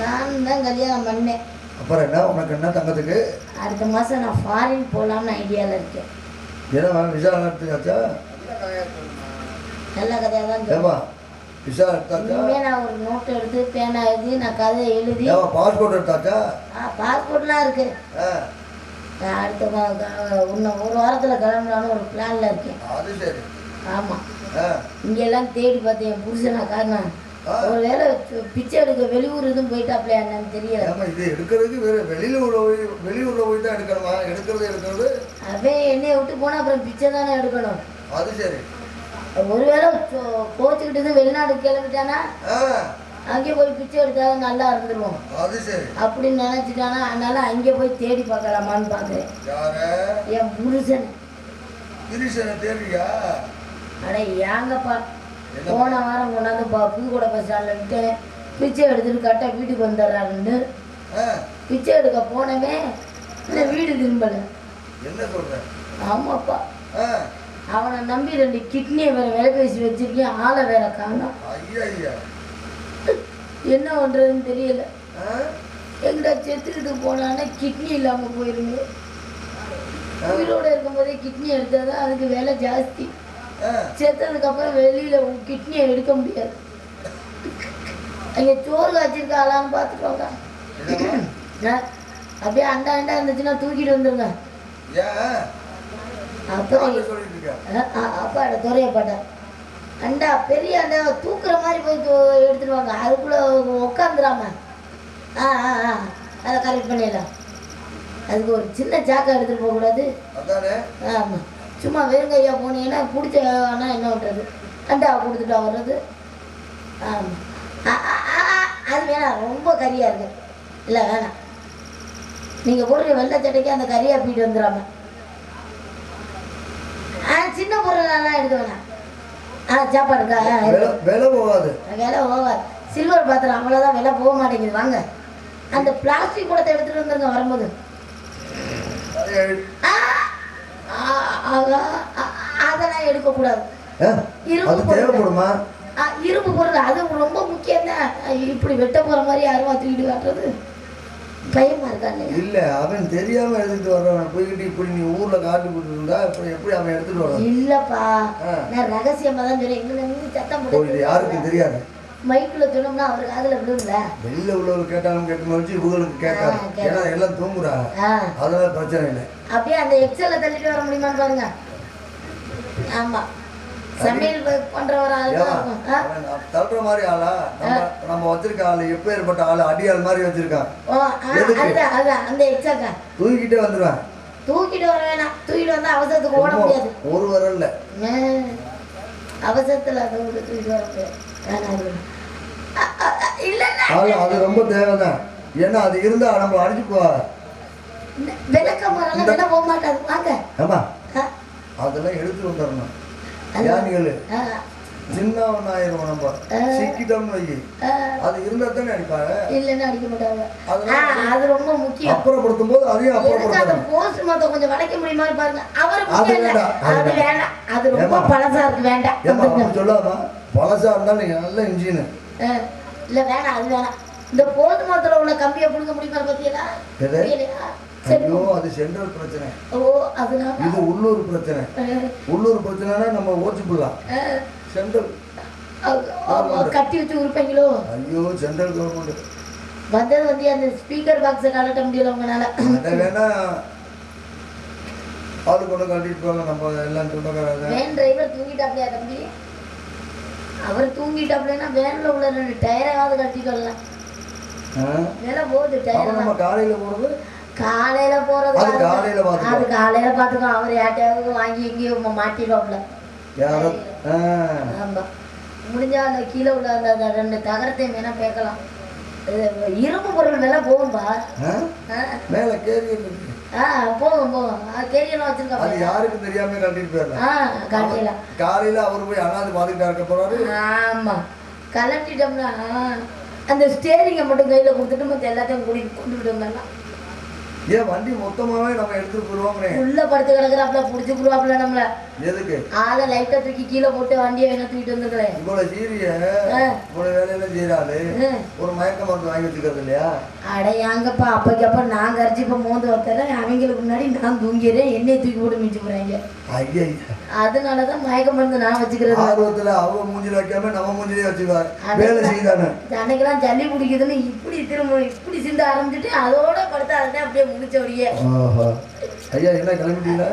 நான் தான் கல்யாணம் பண்ணேன். அப்புறம் என்ன? உனக்கு என்ன தங்கத்துக்கு? அடுத்த மாதம் நான் ஃபாரின் போகலாம்னு ஐடியாவில் இருக்கேன். ஏன்னா விசா எடுத்துக்காச்சா? நல்ல கதையாக தான் ஏமா விசா எடுத்தாச்சா? நான் ஒரு நோட் எடுத்து பேனா எழுதி நான் கதை எழுதி. ஏமா பாஸ்போர்ட் எடுத்தாச்சா? ஆ பாஸ்போர்ட்லாம் இருக்கு. ஆ. நான் அடுத்த இன்னும் ஒரு வாரத்தில் கிளம்பலான்னு ஒரு பிளானில் இருக்கேன். அது சரி. ஆமாம் இங்கெல்லாம் தேடி பார்த்தேன் என் புருஷனை காரணம் ஆ. ஒரு வேளை பிச்சை எடுக்க வெளியூர் எதுவும் போயிட்டாப்லையா என்னன்னு தெரியல. ஏமா இது எடுக்கிறதுக்கு வேற வெளியில உள்ள போய் வெளியூர்ல போய் தான் எடுக்கிறது எடுக்கிறது? அவன் என்னைய விட்டு போனால் அப்புறம் பிச்சை தானே எடுக்கணும். அது சரி. ஒருவேளை கோச்சுக்கிட்டு வெளிநாடு கிளம்பிட்டானா? அங்கே போய் பிச்சை எடுத்தா நல்லா இருந்துருவோம். அப்படின்னு நினச்சிட்டானா அதனால அங்கே போய் தேடி பார்க்கலாமான்னு பார்க்குறேன் என் புருஷன். தேடுறியா அட ஏங்கப்பா? போன வாரம் கொண்டாந்து புதுக்கோடை பஸ் ஸ்டாண்டில் விட்டேன் பிச்சை எடுத்துட்டு கரெக்டாக வீட்டுக்கு வந்துடுறாருன்னு. பிச்சை எடுக்க போனவே இல்லை வீடு திரும்பலை. என்ன சொல்ற? ஆமாப்பா. அவனை நம்பி ரெண்டு கிட்னியை வேற விலை பேசி வச்சிருக்கேன் ஆளை வேற காணோம். என்ன பண்ணுறதுன்னு தெரியல. எங்கடா செத்துக்கிட்டு போனான்னா கிட்னி இல்லாமல் போயிருங்க. உயிரோட இருக்கும்போதே கிட்னி எடுத்தால் தான் அதுக்கு விலை ஜாஸ்தி. செத்ததுக்கு அப்புறம் வெளியில உன் கிட்னியை எடுக்க முடியாது. அங்க சோறு என்னம்மா? நான் அப்படியே அண்டா அண்டா இருந்துச்சுன்னா தூக்கிட்டு வந்துருங்க. அப்புறம் அப்பாட துறையப்பாட்டா அண்டா பெரிய அண்டா தூக்குற மாதிரி போய் எடுத்துட்டு வாங்க. அதுக்குள்ள உட்காந்துடாம ஆ ஆ ஆ. அதை கரெக்ட் பண்ணிடலாம். அதுக்கு ஒரு சின்ன சாக்கை எடுத்துட்டு போகக்கூடாது. ஆமாம் சும்மா வெறுங்கையா போனீங்கன்னா பிடிச்ச ஆனால் என்ன பண்ணுறது அண்டாவை கொடுத்துட்டா வர்றது. அது வேணாம் ரொம்ப கரியாக இருக்கு. இல்லை வேணாம் நீங்கள் போடுற வெள்ளை சட்டைக்கு அந்த கரியா பீட்டு வந்துடாம. ஆ சின்ன பொருளெல்லாம் எடுக்க வேணாம். ஆ சாப்பாடுக்கா விலை போகாது. விலை ஓவர் சில்வர் பாத்திரம் அவ்வளோதான் விலை போக மாட்டேங்குது. வாங்க. அந்த பிளாஸ்டிக் குடத்தை எடுத்துகிட்டு வந்துருங்க வரும்போது. ஆ, அதெல்லாம் எடுக்கக்கூடாது. இரும்பு. தேவைப்படுமா? இரும்பு பொருள் அது ரொம்ப முக்கியம் தான் இப்படி வெட்ட போற மாதிரி யாரும் தூக்கிட்டு காட்டுறது? பயமா இருக்கா இல்ல அவன் தெரியாம எடுத்துட்டு வர்றான். போய்கிட்டு இப்படி நீ ஊர்ல காட்டி கொடுத்து இருந்தா இப்ப எப்படி அவன் எடுத்துட்டு வர்றான்? இல்லப்பா. நான் ரகசியமா தான் சொல்றேன். எங்களை இருந்து சத்தம் இது யாருக்கும் போட்டு தெரியாது. மைக்குல சொன்னோம்னா அவர் காதுல விழுங்கள வெளியில உள்ளவங்க கேட்டாலும் கேட்கணும் வச்சு இவங்களுக்கு கேட்காது. ஆ, கேட்காது. ஏன்னா எல்லாம் தூங்குறா. அதனால பிரச்சனை இல்லை. அப்படியே அந்த எக்ஸல்ல தள்ளிட்டு வர முடியுமான்னு பாருங்க. ஆமா. சமையல் ப- பண்றவரா ஏம்மா, இருக்கும். ஆ? அவன் தள்ளுற மாதிரி ஆளா? நம்ம வச்சிருக்க ஆளு எப்ப ஏற்பட்ட ஆளு அடியாள் மாதிரி வச்சிருக்கான். அந்த எக்ஸாக்கா தூக்கிட்டே வந்துருவேன். தூக்கிட்டு வர வேணாம். தூக்கிட்டு வந்தா அவசரத்துக்கு ஓட முடியாது. ஒரு வரல அவசரத்துல அதை தூக்கிட்டு வர முடியாது. வேணாம் இல்ல அது ரொம்ப தேவைதான். ஏன்னா அது இருந்தா நம்ம அடிச்சு போ விளக்க மரம் வில போக மாட்டாது. வாங்க. ஏமா ஆ, அதெல்லாம் எடுத்து வந்துடணும். யானிகள் ஆ, சின்னவன் ஆயிரும் நம்ம சிக்கிட்டோம்னு வை. அது இருந்தா தானே அடிப்பாங்க? இல்லைன்னு அடிக்க மாட்டாங்க. அது ரொம்ப முக்கியம். அப்புறப்படுத்தும் போது அதையும் எனக்கு அந்த அப்புறப்படுத்தணும். போஸ்ட் மாத்த கொஞ்சம் வளைக்க முடியுமா பாருங்க. அவர் அது. வேண்டாம், வேண்டாம். ரொம்ப? பழசா இருக்கு. வேண்டாம். ஏமா. அப்படி சொல்லாமா பழசா இருந்தாலும் நீங்க நல்ல இன்ஜின் ஆ, இல்ல வேணாம் அது வேணாம். இந்த போது மாத்திரம் உள்ள கம்பியை புடுங்க முடியுமா பத்தியலா? ஐயோ அது சென்ட்ரல் பிரச்சனை. ஓ அதனால? இது உள்ளூர் பிரச்சனை. உள்ளூர் பிரச்சனைனா நம்ம ஓச்சு போடலாம் ஆ, சென்ட்ரல். கட்டி வச்சு உருப்பீங்களோ? ஐயோ சென்ட்ரல் கவர்மெண்ட். வந்தது வந்து அந்த ஸ்பீக்கர் பாக்ஸை கலட்ட முடியல உங்களால. வேணா ஆளு கொண்டு கட்டிட்டு போங்க நம்ம எல்லாம் சொந்தக்காரங்க. வேன் டிரைவர் தூங்கிட்டாப்லையா தம்பி? அவர் தூங்கிட்டாப்லன்னா வேன்ல உள்ள ரெண்டு டயராவது ஆ? வேலை போகுது டயர் நம்ம காலையில போறது? காலையில போறது அது காலையில பார்த்துக்கலாம். அது காலையில பாத்துக்கோ அவர் யார்ட்டையாவது வாங்கி எங்கேயும் மாட்டிடுவாப்ல யாரோ. ஆமா. முடிஞ்சா அந்த கீழே உள்ள அந்த ரெண்டு தகரத்தை வேணா பேக்கலாம். இரும்பு பொருள் விலை போகும்பா. மேல கேரி போகும் போகும் கேரியெல்லாம் அது வச்சிருக்காங்க யாருக்கும் தெரியாம கட்டிட்டு போயிடலாம். ஆ காட்டிடலாம் காலையில அவர் போய் அண்ணாந்து பாத்துக்கிட்டா இருக்க போறாரு. ஆமா. கலட்டிட்டோம்னா அந்த ஸ்டேரிங்கை மட்டும் கையில கொடுத்துட்டு மற்ற எல்லாத்தையும் கூட்டிட்டு கொண்டு ஏன் வண்டி மொத்தமாவே நம்ம எடுத்துட்டு போயிருவோம்னே உள்ள படுத்து கிடக்குறாப்புல புடிச்சு புடுவாப்புல நம்மள. எதுக்கு? ஆளை லைட்டா தூக்கி கீழே போட்டு வண்டியை வேணா தூக்கிட்டு வந்துருக்கேன் இவ்வளவு சீரிய. இவ்வளவு வேலையெல்லாம் செய்யறாளு ஒரு மயக்க மருந்து வாங்கி வச்சுக்கிறது இல்லையா? அட ஏங்கப்பா அப்பக்கப்ப நான் கரைச்சி இப்போ மோந்து வைத்தரேன் அவங்களுக்கு முன்னாடி நான் தூங்கிறேன். என்னைய தூக்கி போட்டு மிஞ்சி போறாங்க. ஐயா அதனால தான் மயக்க மருந்து நான் வச்சுக்கிறது. ஆர்வத்துல அவங்க மூஞ்சில வைக்காம நம்ம மூஞ்சிலே வச்சுக்குவார். வேலை செய்தானே அன்னைக்கெல்லாம் ஜல்லி பிடிக்குதுன்னு இப்படி திரும்ப இப்படி சிந்த ஆரம்பிச்சுட்டு அதோட படுத்து அதுதான் அப்படியே முடிச்சபடியே ஆஹா. ஐயா என்ன கிளம்பிட்டீங்களா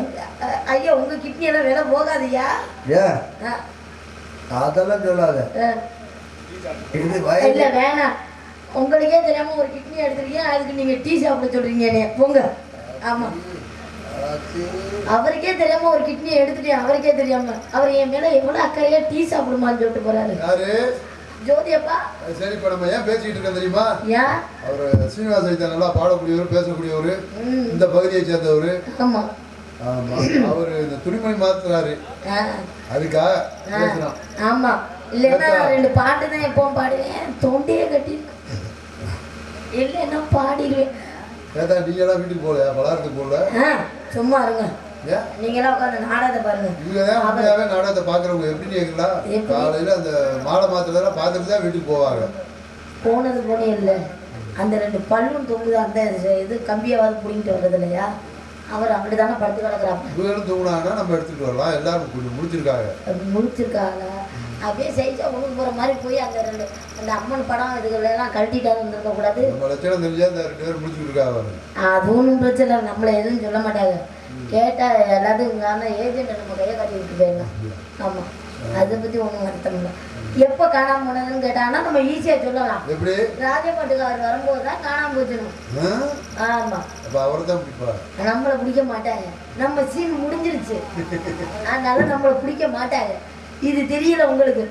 ஐயா உங்க கிட்னி எல்லாம் வேலை போகாதுயா? அ, அதெல்லாம் சொல்லாத. இது இல்ல வேணாம் உங்களுக்கே தெரியாம ஒரு கிட்னி எடுத்துருக்கீங்க அதுக்கு நீங்க டீ சாப்பிட சொல்றீங்க போங்க. ஆமா. அவருக்கே தெரியாம ஒரு கிட்னி எடுத்துட்டேன் அவருக்கே தெரியாம. அவர் என் மேல எவ்வளவு அக்கறையா டீ சாப்பிடுமான்னு சொல்லிட்டு போறாரு. யாரு? ஜோதியப்பா சரி இப்ப நம்ம ஏன் பேசிக்கிட்டு இருக்கோம் தெரியுமா? ஏன் அவர் சீனிவாச நல்லா பாடக்கூடியவர் பேசக்கூடியவர். இந்த பகுதியை சேர்ந்தவர். ஆமா. அவர் இந்த துணிமணி மாத்துறாரு. பேசுறோம் ஆமா. இல்லைன்னா ரெண்டு பாட்டு தான் எப்பவும் பாடுவேன். தொண்டையே கட்டி இல்லைன்னா பாடிடுவேன். ஏதா நீங்க எல்லாம் வீட்டுக்கு போகல பலாரத்துக்கு போகல? ஆ சும்மா இருங்க. நீங்களாம் உட்காந்து நாடகத்தை பாருங்க. இவங்க தான் உண்மையாவே நாடகத்தை பாக்குறவங்க எப்படி எப்படி? காலையில அந்த மாலை மாத்துறதெல்லாம் பார்த்துட்டு தான் வீட்டுக்கு போவாங்க. போனது போனே இல்லை. அந்த ரெண்டு பல்லும் தொங்குது அந்த இது கம்பியாவது பிடிங்கிட்டு வர்றது இல்லையா அவர் அப்படிதானே படுத்து கிடக்குறாங்க. இவங்களும் தூங்கினாங்கன்னா நம்ம எடுத்துட்டு வரலாம். எல்லாரும் கொஞ்சம் முடிச்சிருக்காங்க. முடிச்சிருக்காங்க. அப்படியே செய்தா உழுந்து போகிற மாதிரி போய் அந்த ரெண்டு அந்த அம்மன் படம் இதுகளெல்லாம் கழட்டிட்டாரு இருந்திருக்க கூடாது. நம்ம லட்சணம் தெரிஞ்சா இந்த ரெண்டு பேரும் அவரு. அது ஒன்றும் பிரச்சனை இல்லை. நம்மளை எதுவும் சொல்ல மாட்டாங்க. கேட்டால் எல்லாத்தையும் ஏஜென்ட்டை நம்ம கையை கட்டி விட்டு போயிடலாம். ஆமாம் அதை பற்றி ஒன்றும் வருத்தம் இல்லை. எப்போ காணாம போனதுன்னு கேட்டாங்கன்னா நம்ம ஈஸியாக சொல்லலாம். எப்படி? ராஜபாட்டுக்கு அவர் வரும்போது தான் காணாம போச்சுணும் ஆ? ஆமாம் அப்ப அவரை தான் நம்மளை பிடிக்க மாட்டாங்க நம்ம சீன் முடிஞ்சிருச்சு. அதனால நம்மளை பிடிக்க மாட்டாங்க இது தெரியல உங்களுக்கு.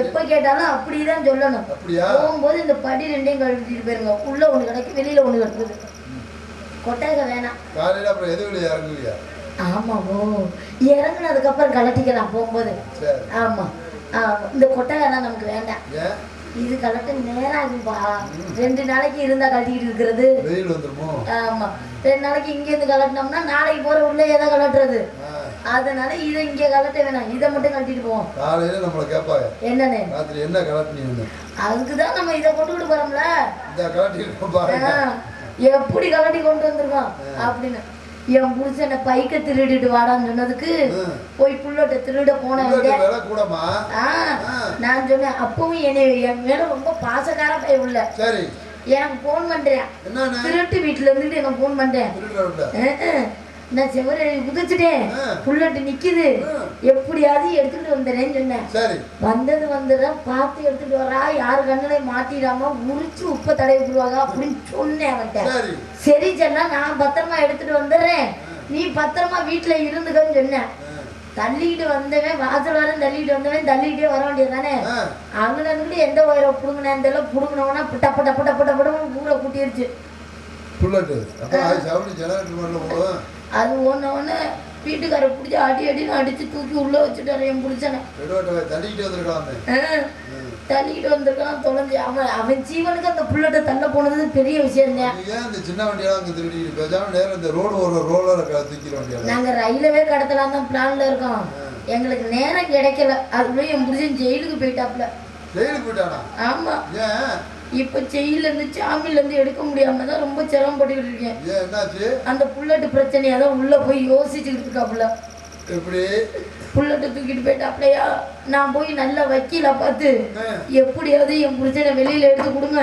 எப்ப கேட்டாலும் அப்படிதான் சொல்லணும். போகும்போது இந்த படி ரெண்டையும் கழட்டிட்டு போயிருங்க. உள்ள ஒண்ணு கிடக்கு வெளியில ஒண்ணு கிடக்குது. கொட்டகை வேணாம். காலையில அப்புறம் எது வெளியே இறங்குவியா? ஆமாமோ இறங்குனதுக்கு அப்புறம் கலட்டிக்கலாம் போகும்போது. ஆமா ஆமா. இந்த கொட்டகைலாம் நமக்கு வேண்டாம். இது கலட்ட நேரம் ஆகும்பா ரெண்டு நாளைக்கு இருந்தா கழட்டிக்கிட்டு இருக்கிறது. ஆமா. ரெண்டு நாளைக்கு இங்க இருந்து கலட்டினோம்னா நாளைக்கு போற உள்ள எதை கலட்டுறது. அதனால இதை இங்க கலட்ட வேணாம். இதை மட்டும் கழட்டிட்டு போவோம். காலையில நம்மளை கேட்பாங்க. என்னன்னு? ராத்திரி என்ன கலட்டினீங்க அதுக்கு தான் நம்ம இதை கொண்டுகிட்டு போறோம்ல. இந்த கலட்டி பாருங்க. ஆ, எப்படி கலட்டி கொண்டு வந்திருக்கோம்? அப்படின்னு. என் புருஷனை பைக்க திருடிட்டு வாடான்னு சொன்னதுக்கு. போய் புள்ளோட்ட திருட ஆ. நான் சொன்னேன் அப்பவும் என்னை என் மேல ரொம்ப பாசக்கார பைய உள்ள. எனக்கு ஃபோன் பண்றேன். திருட்டு வீட்டுல இருந்துட்டு எனக்கு ஃபோன் பண்றேன். நான் செவரை குதிச்சுட்டேன் ஆ. புல்லட்டு நிக்குது. எப்படியாவது எடுத்துட்டு வந்துடுறேன்னு சொன்னேன். வந்தது வந்துடுறேன் பார்த்து எடுத்துட்டு வரா. யார் கண்ணுலையும் மாட்டிடாம உரிச்சு உப்பை தடவி விடுவாங்க அப்படின்னு சொன்னேன் அவன்கிட்ட. சரி. சொன்னா நான் பத்திரமா எடுத்துட்டு வந்துடுறேன். நீ பத்திரமா வீட்டுல இருந்துக்கன்னு சொன்னேன். தள்ளிக்கிட்டு வந்தவன் வாசல் வர தள்ளிக்கிட்டு வந்தவன் தள்ளிக்கிட்டே வர வேண்டியது தானே. அங்கே எந்த ஒயரை பிடுங்கினேன் தெரியல. பிடுங்கினவனா டப்ப டப்ப டப்ப டப்படவும் ஊரை கூட்டிருச்சு. புல்லட்டு. அது ஒன்று வீட்டுக்காரை பிடிச்சி அடி அடின்னு அடிச்சு தூக்கி உள்ள வச்சுட்டாரு என் நெடுவட்டை தள்ளிக்கிட்டு வந்திருக்கான் தொலைஞ்சு. அவன் அவன் ஜீவனுக்கு அந்த புல்லட்டை தள்ள போனது பெரிய விஷயம் ஏன் இந்த சின்ன வண்டியெல்லாம் அங்கே திருடிக்கிட்டு பேசாம நேரம் இந்த ரோடு ஒரு ரோலரை நாங்கள் ரயிலவே கடத்தலாம் தான் பிளான்ல இருக்கோம். எங்களுக்கு நேரம் கிடைக்கல. அதுக்குள்ளே என் புருஷன் ஜெயிலுக்கு போயிட்டாப்புல. ஜெயிலுக்கு போயிட்டானா? ஆமாம் ஏன்? இப்போ ஜெயிலேருந்து ஜாமீன்லேருந்து எடுக்க முடியாம தான் ரொம்ப சிரமப்பட்டுக்கிட்டு இருக்கேன் அந்த புல்லட்டு பிரச்சனையை தான் உள்ளே போய் யோசிச்சுக்கிட்டு இருக்காப்புல. எப்படி? புல்லட்டை தூக்கிட்டு போயிட்டாப்லையா நான் போய் நல்ல வக்கீலா பார்த்து. எப்படியாவது என் புருஷனை வெளியில எடுத்து கொடுங்க.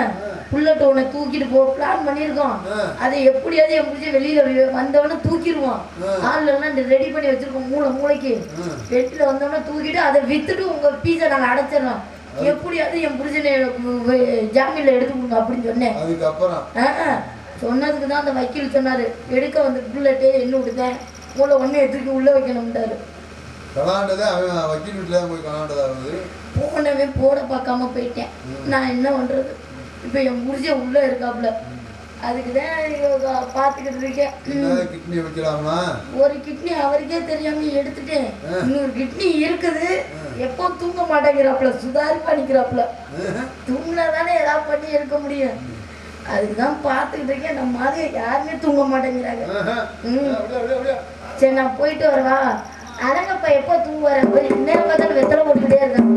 புல்லட்டை உன்னை தூக்கிட்டு போ பிளான் பண்ணியிருக்கோம். அதை எப்படியாவது என் புருஷன் வெளியில வந்தவொடனே தூக்கிடுவோம் ஆ. ஆள் எல்லாம் ரெடி பண்ணி வச்சிருக்கோம் மூளை மூளைக்கு. வெட்டில வந்தவொடனே தூக்கிட்டு அதை வித்துட்டு உங்க பீஸை நாங்கள் அடைச்சிடறோம். எப்படியாவது என் புருஷனை ஜாமீன்ல எடுத்து கொடுங்க அப்படின்னு சொன்னேன். அதுக்கப்புறம். சொன்னதுக்கு தான் அந்த வக்கீல் சொன்னாரு. எடுக்க வந்த புல்லட்டு என்ன விடுதேன் மூளை ஒன்று தூக்கி உள்ள வைக்கணும்ட்டாரு. கலாண்டதே அவன் வக்கீல் வீட்டில் போய் போனவே போட பார்க்காம போயிட்டேன். நான் என்ன பண்றது? இப்போ என் புருஷன் உள்ள இருக்காப்புல. அதுக்கு தான் பார்த்துக்கிட்டு இருக்கேன் என்ன கிட்னி வைக்கலாமா? ஒரு கிட்னி அவருக்கே தெரியாம எடுத்துட்டேன் இன்னொரு கிட்னி இருக்குது. எப்போ தூங்க மாட்டேங்கிறாப்புல சுதாரிப்பா நிற்கிறாப்புல தூங்கினா தானே ஏதாவது பண்ணி எடுக்க முடியும். அதுக்கு தான் பார்த்துக்கிட்டு இருக்கேன். நம்ம மாதிரி யாருமே தூங்க மாட்டேங்கிறாங்க. சரி நான் போயிட்டு வரவா? அதங்கப்பா எப்போ தூங்குவாரு? நேரம் பார்த்தாலும் வெத்தலை போட்டுக்கிட்டே இருக்காங்க